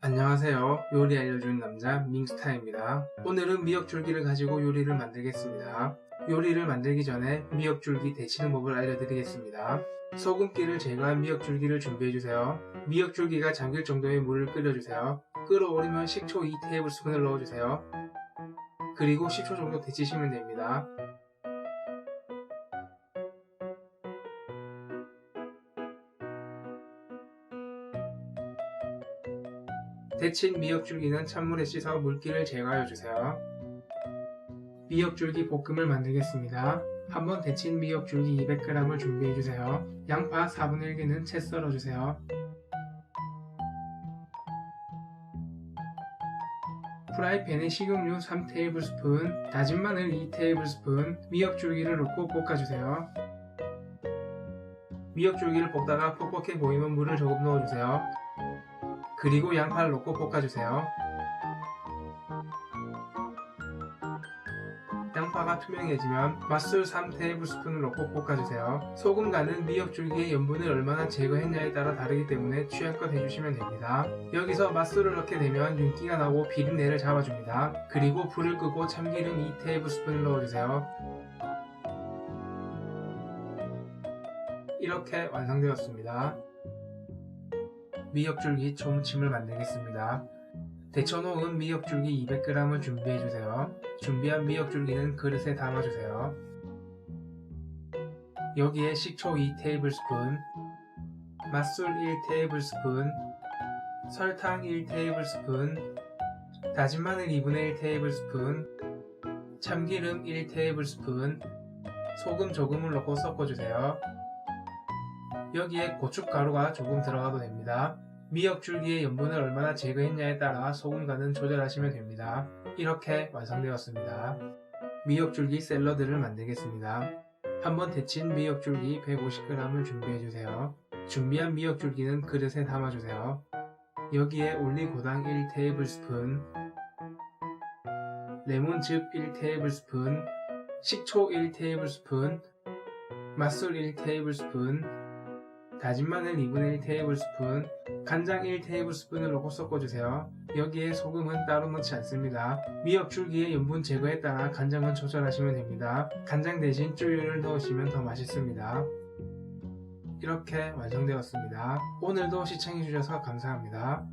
안녕하세요. 요리 알려주는 남자 밍스타입니다. 오늘은 미역줄기를 가지고 요리를 만들겠습니다. 요리를 만들기 전에 미역줄기 데치는 법을 알려드리겠습니다. 소금기를 제거한 미역줄기를 준비해주세요. 미역줄기가 잠길 정도의 물을 끓여주세요. 끓어오르면 식초 2테이블스푼을 넣어주세요. 그리고 10초 정도 데치시면 됩니다. 데친 미역줄기는 찬물에 씻어 물기를 제거해주세요. 미역줄기 볶음을 만들겠습니다. 한번 데친 미역줄기 200g을 준비해주세요. 양파 4분의 1개는 채 썰어주세요. 프라이팬에 식용유 3테이블스푼, 다진 마늘 2테이블스푼, 미역줄기를 넣고 볶아주세요. 미역줄기를 볶다가 퍽퍽해 보이면 물을 조금 넣어주세요. 그리고 양파를 넣고 볶아주세요. 양파가 투명해지면 맛술 3테이블스푼을 넣고 볶아주세요. 소금 간은 미역줄기의 염분을 얼마나 제거했냐에 따라 다르기 때문에 취향껏 해주시면 됩니다. 여기서 맛술을 넣게 되면 윤기가 나고 비린내를 잡아줍니다. 그리고 불을 끄고 참기름 2테이블스푼을 넣어주세요. 이렇게 완성되었습니다. 미역줄기 초무침을 만들겠습니다. 데쳐놓은 미역줄기 200g을 준비해주세요. 준비한 미역줄기는 그릇에 담아주세요. 여기에 식초 2테이블스푼, 맛술 1테이블스푼, 설탕 1테이블스푼, 다진 마늘 2분의 1테이블스푼, 참기름 1테이블스푼, 소금 조금을 넣고 섞어주세요. 여기에 고춧가루가 조금 들어가도 됩니다. 미역 줄기의 염분을 얼마나 제거했냐에 따라 소금 간은 조절하시면 됩니다. 이렇게 완성되었습니다. 미역 줄기 샐러드를 만들겠습니다. 한번 데친 미역 줄기 150g을 준비해주세요. 준비한 미역 줄기는 그릇에 담아주세요. 여기에 올리고당 1테이블스푼, 레몬즙 1테이블스푼, 식초 1테이블스푼, 맛술 1테이블스푼, 다진 마늘 2분의 1 테이블스푼, 간장 1 테이블스푼을 넣고 섞어주세요. 여기에 소금은 따로 넣지 않습니다. 미역줄기의 염분 제거에 따라 간장은 조절하시면 됩니다. 간장 대신 쭈유를 넣으시면 더 맛있습니다. 이렇게 완성되었습니다. 오늘도 시청해주셔서 감사합니다.